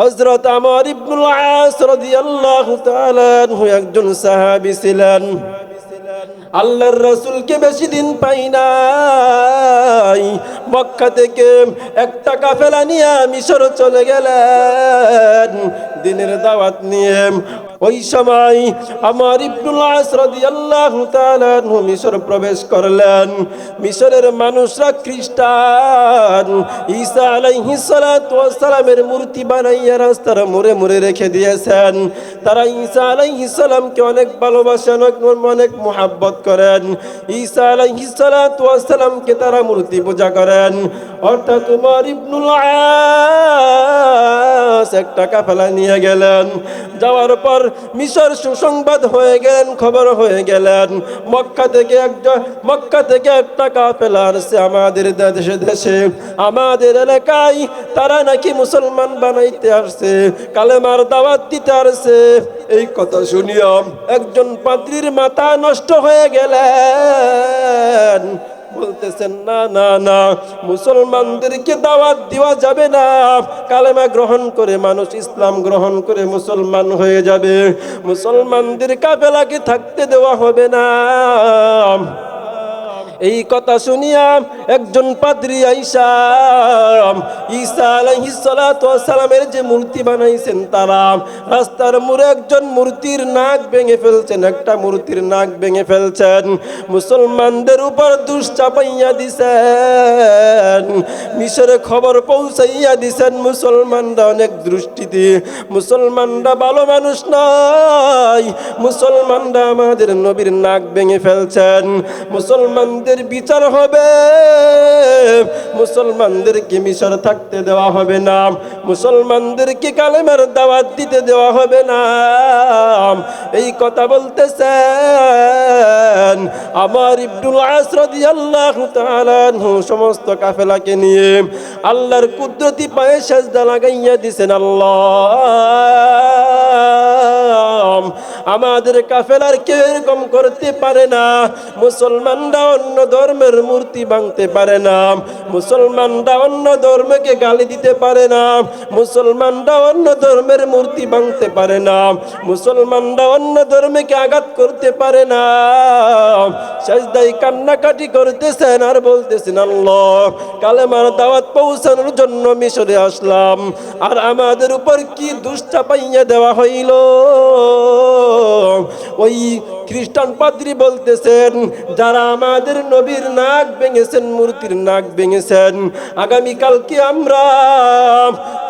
হজরত আমার ইবনুল আস রাদিয়াল্লাহু তাআলা একজন সাহাবী ছিলেন। আল্লাহর রসুলকে বেশি দিন পাই নাই। মক্কা থেকে একটা কাফেলা নিয়ে মিশর চলে গেলেন। দিনের দাওয়াত নিয়ে ওই সময় আমার ইবনুল আস রাদিয়াল্লাহু তাআলা মিশর প্রবেশ করলেন। মিশরের মানুষরা খ্রিস্টান। ঈসা আলাইহিস সালাতু ওয়াস সালামের মূর্তি বানাইয়া রাস্তার মোড়ে মোড়ে রেখে দিয়েছেন। তারা ঈসা আলাইহিস সালামকে অনেক ভালোবাসেন অনেক মোহাব্বত করেন। ঈসা আলাইহিস সালাতু ওয়াস সালামকে তারা মূর্তি পূজা করেন। অর্থাৎ তোমার ইবনুল আস একটা কাফেলা নিয়ে গেলেন। যাওয়ার পর মিশর সুসংবাদ হয়ে গেলেন, খবর হয়ে গেলেন। মক্কা থেকে একটা মক্কা থেকে একটা কাফেলা আসছে আমাদের দেশে দেশে। আমাদের এলাকায় তারা নাকি মুসলমান বানাইতে আসছে, কালেমার দাওয়াত দিতে আসছে। এই কথা শুনিও একজন পাত্রীর মাথা নষ্ট হয়ে গেলেন। বলতেছেন, না না না, মুসলমানদেরকে দাওয়াত দেওয়া যাবে না। কালেমা গ্রহণ করে মানুষ ইসলাম গ্রহণ করে মুসলমান হয়ে যাবে। মুসলমানদের কাবেলাকে থাকতে দেওয়া হবে না। এই কথা শুনিয়া একজন পাদ্রি আইসা, ঈসা আলাইহিস সালাতু ওয়াস সালামের যে মূর্তি বানাইছেন তারা, রাস্তার মোড়ে একজন মূর্তির নাক ভেঙে ফেলছেন, একটা মূর্তির নাক ভেঙে ফেলছেন। মুসলমানদের উপর দুষ চাপাইয়া দিছেন, মিশরে খবর পৌঁছাইয়া দিছেন মুসলমানরা অনেক দৃষ্টিতে। মুসলমানরা ভালো মানুষ নয়, মুসলমানরা আমাদের নবীর নাক ভেঙে ফেলছেন। মুসলমানদের বিচার হবে। মুসলমানদেরকে মিশর থাকতে দেওয়া হবে না। মুসলমানদেরকে কালেমার দাওয়াত দিতে দেওয়া হবে না। এই কথা বলতেছেন আমার ইবনুল আসরদি আল্লাহ সমস্ত কাফেলাকে নিয়ে। আল্লাহর কুদরতি পায়ে সেজদা লাগাইয়া দিছেন আল্লাহ। আমাদের কাফেলার কেউ এরকম করতে পারে না। মুসলমানরা অন্য ধর্মের মূর্তি ভাঙতে পারে না। মুসলমানরা অন্য ধর্মকে গালি দিতে পারে না। মুসলমানরা অন্য ধর্মের মূর্তি ভাঙতে পারে না। মুসলমানরা অন্য ধর্মকে আঘাত করতে পারে না। সাজদাই কান্নাকাটি করতেছেন আর বলতেছেন, আল্লাহ, কালেমার দাওয়াত পৌঁছানোর জন্য মিশরে আসলাম। আর আমাদের উপর কি দুষ্টা পাইয়া দেওয়া হইল? ওই খ্রিস্টান পাদ্রী বলতেছেন, যারা আমাদের নবীর নাক ভেঙেছেন, মূর্তির নাক ভেঙেছেন, আগামীকালকে আমরা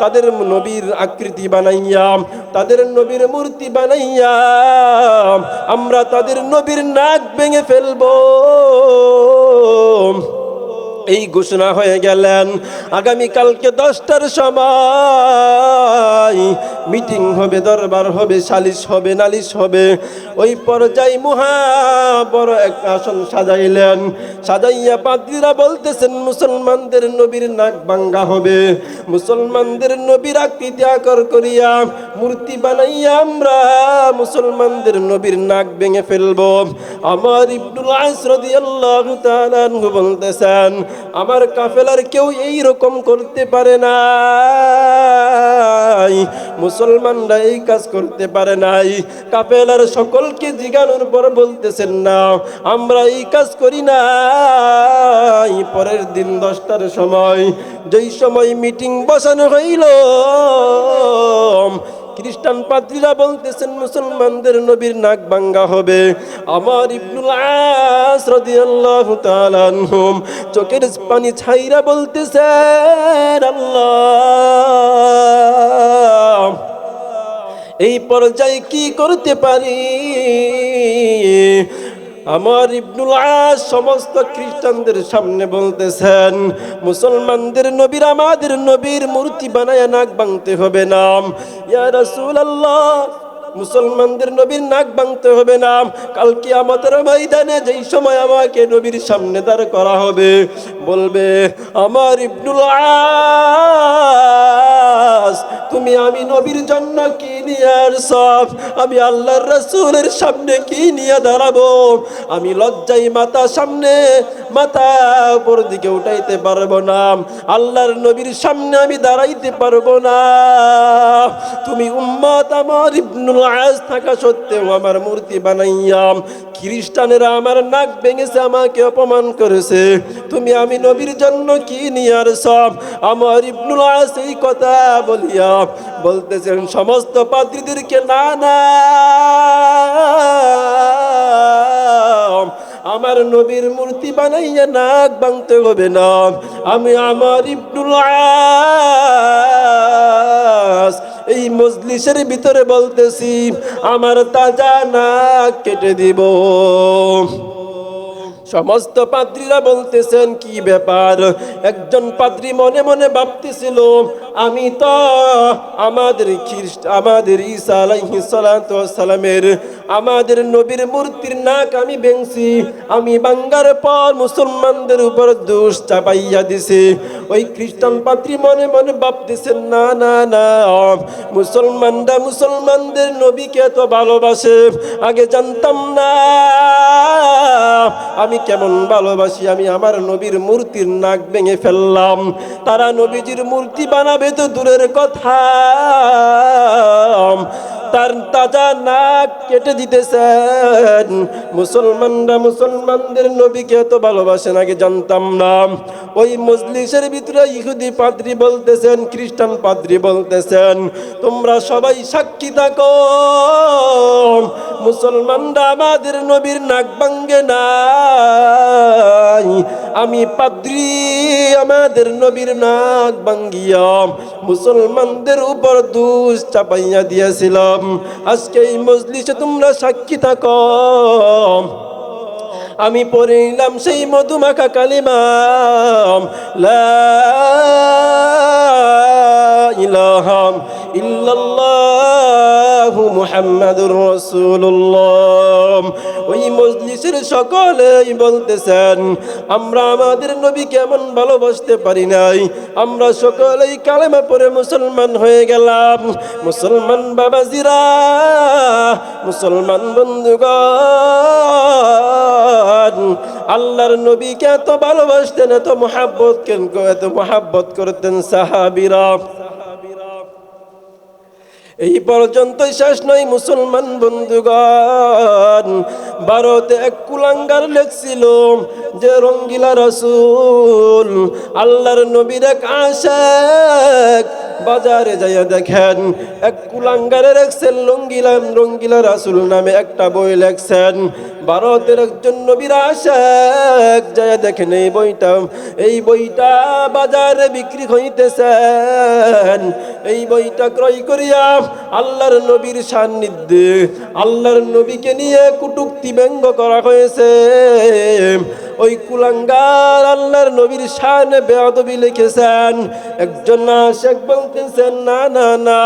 তাদের নবীর আকৃতি বানাইয়া, তাদের নবীর মূর্তি বানাইয়া, আমরা তাদের নবীর নাক ভেঙে ফেলব। এই ঘোষণা হয়ে গেলেন। আগামীকালকে দশটার সময় মিটিং হবে, দরবার হবে, সালিশ হবে, নালিশ হবে। ওই পর্যায়ে মহা বড় এক আসন সাজাইলেন। সাজাইয়া পাদ্রীরা বলতেছেন, মুসলমানদের নবীর নাক বাঙ্গা হবে। মুসলমানদের নবীর আকৃতি আকর করিয়া মূর্তি বানাইয়া আমরা মুসলমানদের নবীর নাক ভেঙে ফেলব। আমার ইবনুল আইস রাদিয়াল্লাহু তাআলা বলতেছেন আমার কাফেলার কেউ এই রকম করতে পারে না মুসলমানরা এই কাজ করতে পারে নাই। কাফেলার সকলকে জিগানোর পর বলতেছেন, না, আমরা এই কাজ করি না পরের দিন দশটার সময় যেই সময় মিটিং বসানো হইল খ্রিস্টান পাদ্রীরা বলতেছেন, মুসলমানদের নবীর নাক ভাঙ্গা হবে। আমার ইবনুল আস রাদিয়াল্লাহু তাআলা আনহুম চোখের পানি ছাইরা বলতেছেন, আল্লাহ, এই পর্যায়ে কি করতে পারি? আমার ইবনুল আস সমস্ত খ্রিস্টানদের সামনে বলতেছেন, মুসলমানদের নবীর আমাদের নবীর মূর্তি বানায় নাক ভাঙতে হবে না ইয়া রাসূলুল্লাহ, মুসলমানদের নবীর নাক ভাঙতে হবে না কালকে আমাদের ময়দানে যেই সময় আমাকে নবীর সামনে দাঁড় করা হবে, বলবে, আমার ইবনুল আস তুমি আমি নবীর জন্য কি নিয়ে সব আমি আল্লাহর রাসূলের সামনে কি নিয়ে দাঁড়াবো? আমি লজ্জাই মাথা সামনে, মাথা উপর দিকে উঠাইতে পারব না। আল্লাহর নবীর সামনে আমি দাঁড়াইতে পারব না। মোহাম্মদ আমার ইবনুল আয়াস থাকা সত্ত্বেও আমার মূর্তি বানাইয়াম খ্রিস্টানেরা আমার নাক ভেঙেছে, আমাকে অপমান করেছে। তুমি আমি নবীর জন্য কি নিয়ে আর সব আমার ইবনুল আয়াস এই কথা বলিয়া বলতেছেন, সমস্ত পাদ্রীদেরকে না না। আমার নবীর মূর্তি বানাইয়া নাক ভাঙতে হবে না। আমি আমার ইবনুল এই মজলিসের ভিতরে বলতেছি, আমার তাজা নাক কেটে দিব। সমস্ত পাত্রীরা বলতেছেন, কি ব্যাপার? একজন পাত্রী মনে মনে ভাবতেছিল আমি তো আমাদের খ্রিস্ট, আমাদের ঈসা ওয়াস সালামের আমাদের নবীর মূর্তির নাক আমি বেংছি আমি বাঙ্গার পর মুসলমানদের উপর দোষ চাপাইয়া দিছে। ওই খ্রিস্টান পাত্রী মনে মনে ভাবতেছেন না না না, মুসলমানরা মুসলমানদের নবীকে তো ভালোবাসে। আগে জানতাম না, আমি কেমন ভালোবাসি, আমি আমার নবীর মূর্তির নাক ভেঙে ফেললাম। তারা নবীজির মূর্তি বানাবে তো দূরের কথা। তার তাজা নাক কেটে দিতেছেন। মুসলমানরা মুসলমানদের নবীকে এত ভালোবাসেন আগে জানতাম না। ওই মজলিসের ভিতরে ইহুদি পাদ্রি বলতেছেন, খ্রিস্টান পাদ্রি বলতেছেন, তোমরা সবাই সাক্ষী থাকো। মুসলমানরা আমাদের নবীর নাক ভাঙ্গে নাই। আমি পাদ্রি, আমাদের নবীর নাক ভাঙ্গিয়া মুসলমানদের উপর দুষ চাপাইয়া দিয়েছিলাম। আজকে এই মজলিসে তোমরা সাক্ষী থাকো। আমি পড়ে নিলাম সেই মধুমাখা কালিমাম লা ইলাহা ইল্লাল্লাহু মুহাম্মাদুর রাসূলুল্লাহ। ওই মজলিসের সকলেই বলতেছেন, আমরা আমাদের নবী কেমন ভালোবাসতে পারি নাই। আমরা সকলেই কালেমা পড়ে মুসলমান হয়ে গেলাম। মুসলমান বাবাজিরা, মুসলমান বন্ধুগণ, আল্লাহর নবীকে এত ভালোবাসতেন, এত মহাব্বত কেন এত মহাব্বত করতেন সাহাবিরা। এই পর্যন্তই শেষ নয় মুসলমান বন্ধুগণ। ভারতে এক কুলাঙ্গার লেখছিল যে, রঙ্গিলা রসুল, আল্লাহর নবীর এক আশেক। বাজারে যাইয়া দেখেন, এক কুলাঙ্গারে লেখছেন রঙ্গিলাম রঙ্গিলা রাসুল নামে একটা বই লেখছেন। ভারতের একজন নবীর আশেক যাইয়া দেখেন এই বইটা। এই বইটা বাজারে বিক্রি হইতেছেন। এই বইটা ক্রয় করিয়া আল্লাহর নবীর সান্নিধ্যে, আল্লাহর নবীকে নিয়ে কুটুক্তি ব্যঙ্গ করা হয়েছে। ওই কুলাঙ্গার আল্লাহর নবীর শানে বেয়াদবি লিখেছেন। একজন আশেক বলতেছেন, না না না,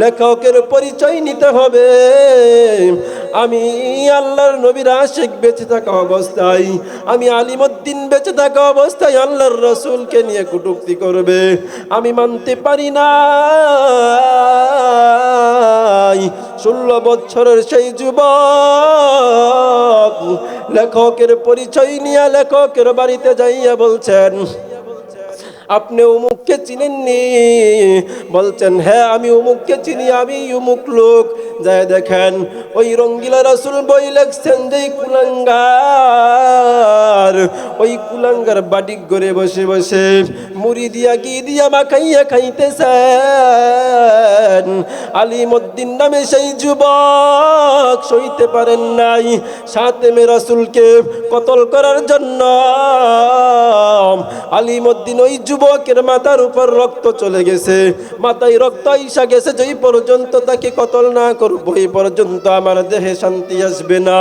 লেখকের পরিচয় নিতে হবে। আমি আল্লাহর নবীর আশেক বেঁচে থাকা অবস্থায়, আমি আলিমুদ্দিন বেঁচে থাকা অবস্থায় আল্লাহর রসুলকে নিয়ে কুটুক্তি করবে। আমি মানতে পারি না ষোলো বছরের সেই যুবক লেখকের পরিচয় নিয়ে লেখকের বাড়িতে যাইয়া বলছেন আপনি উমুককে চিনেননি? বলছেন হ্যাঁ আমি উমুককে চিনি, আমি উমুক লোক। যায় দেখেন, ওই রঙ্গিলা রাসুল বই লেখছেন যে কুলাঙ্গার। ওই কুলাঙ্গার বাটিক করে বসে বসে মুড়ি দিয়া কি দিয়া মাখাইয়া খাইতেছেন। আলিমদ্দিন নামে সেই যুবক সইতে পারেন নাই। সাথে মে রাসুলকে কতল করার জন্য আলিমদ্দিন ওই যুবকের মাথার উপর রক্ত চলে গেছে। মাথায় রক্ত ইসা গেছে, যেই পর্যন্ত তাকে কতল না করব, এই পর্যন্ত আমার দেহে শান্তি আসবে না,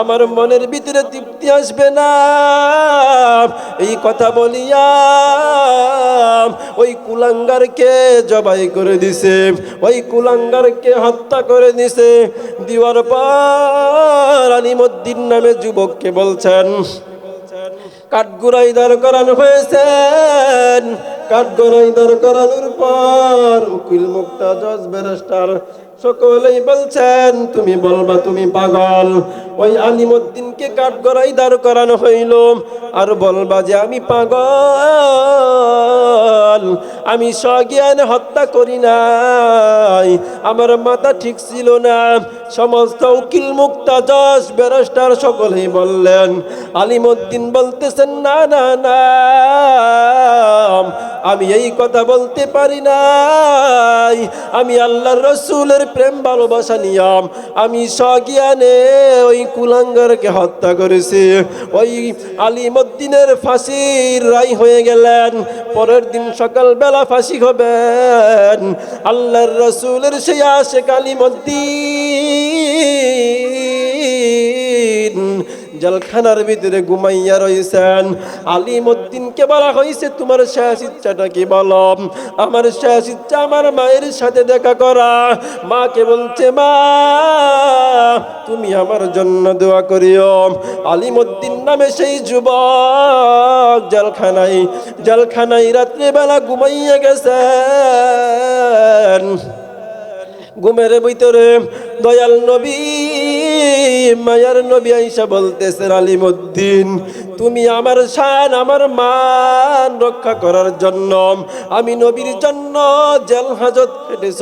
আমার মনের ভিতরে তৃপ্তি আসবে না। এই কথা বলিয়া ওই কুলাঙ্গারকে জবাই করে দিছে, ওই কুলাঙ্গারকে হত্যা করে দিছে। দিওয়ার পর আলিমুদ্দিন নামে যুবককে বলছেন কাঠগুড়াই দাঁড় করানো হয়েছে কাঠগড়াই দাঁড় করানোর পর উকিল মুক্তা জজ ব্যারিস্টার সকলেই বলছেন, তুমি বলবা তুমি পাগল। ওই আলিমুদ্দিনকে কাঠগড়াই দাঁড় করানো হইল। আর বলবা যে, আমি পাগল, আমি স্বজ্ঞানে হত্যা করি নাই। আমার মাথা ঠিক ছিল না। সমস্ত উকিল, মুক্তা যশ ব্যারিস্টার সকলেই বললেন, আলিমুদ্দিন বলতেছেন, না না না। আমি এই কথা বলতে পারি নাই। আমি আল্লাহর রসুলের প্রেম ভালোবাসা নিয়াম। আমি স্বজ্ঞানে ওই কুলাঙ্গারকে হত্যা করেছি। ওই আলিমুদ্দিনের ফাঁসির রায় হয়ে গেলেন। পরের দিন সকালবেলা ফাঁসি হবেন। আল্লাহর রসুলের সেই আসে কালিমদ্দিন জেলখানার ভিতরে ঘুমাইয়া রয়েছেন আলিমুদ্দিনকে বলা হয়েছে তোমার শেষ ইচ্ছাটা কি বলো? আমার শেষ ইচ্ছা আমার মায়ের সাথে দেখা করা। মাকে বলছে, মা, তুমি আমার জন্য দোয়া করিও। আলিমুদ্দিন নামে সেই যুবক জেলখানায় জেলখানায় রাত্রিবেলা ঘুমাইয়া গেছেন। ঘুমের ভিতরে দয়াল নবী মায়ার নবী আইসা বলতেছেন, আলিমুদ্দিন, তুমি আমার শান, আমার মান রক্ষা করার জন্য আমি নবীর জন্য জেল হাজত খেটেছ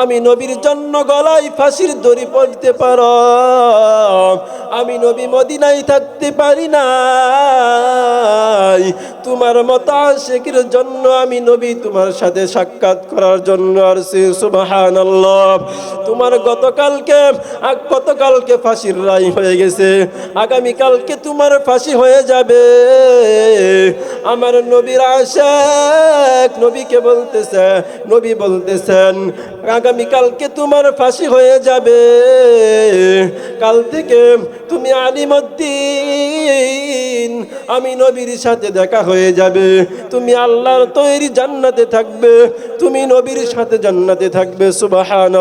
আমি নবীর জন্য গলায় ফাঁসির দড়ি পড়তে পারো আমি নবী মদিনায় থাকতে পারি না তোমার মতো আশেকের জন্য আমি নবী তোমার সাথে সাক্ষাৎ করার জন্য আর সুবাহান তোমার গতকালকে গতকালকে ফাঁসির রায় হয়ে গেছে। আগামীকালকে তোমার ফাঁসি হয়ে যাবে। আমার নবীর আশেক নবীকে বলতেছে, নবী বলতেছেন, আগামীকালকে তোমার ফাঁসি হয়ে যাবে। কাল থেকে তুমি আলিমদ্দিন, আমি নবীর সাথে দেখা হয়ে যাবে। তুমি আল্লাহর তৈরি জান্নাতে থাকবে। তুমি নবীর সাথে জান্নাতে থাকবে সুবাহান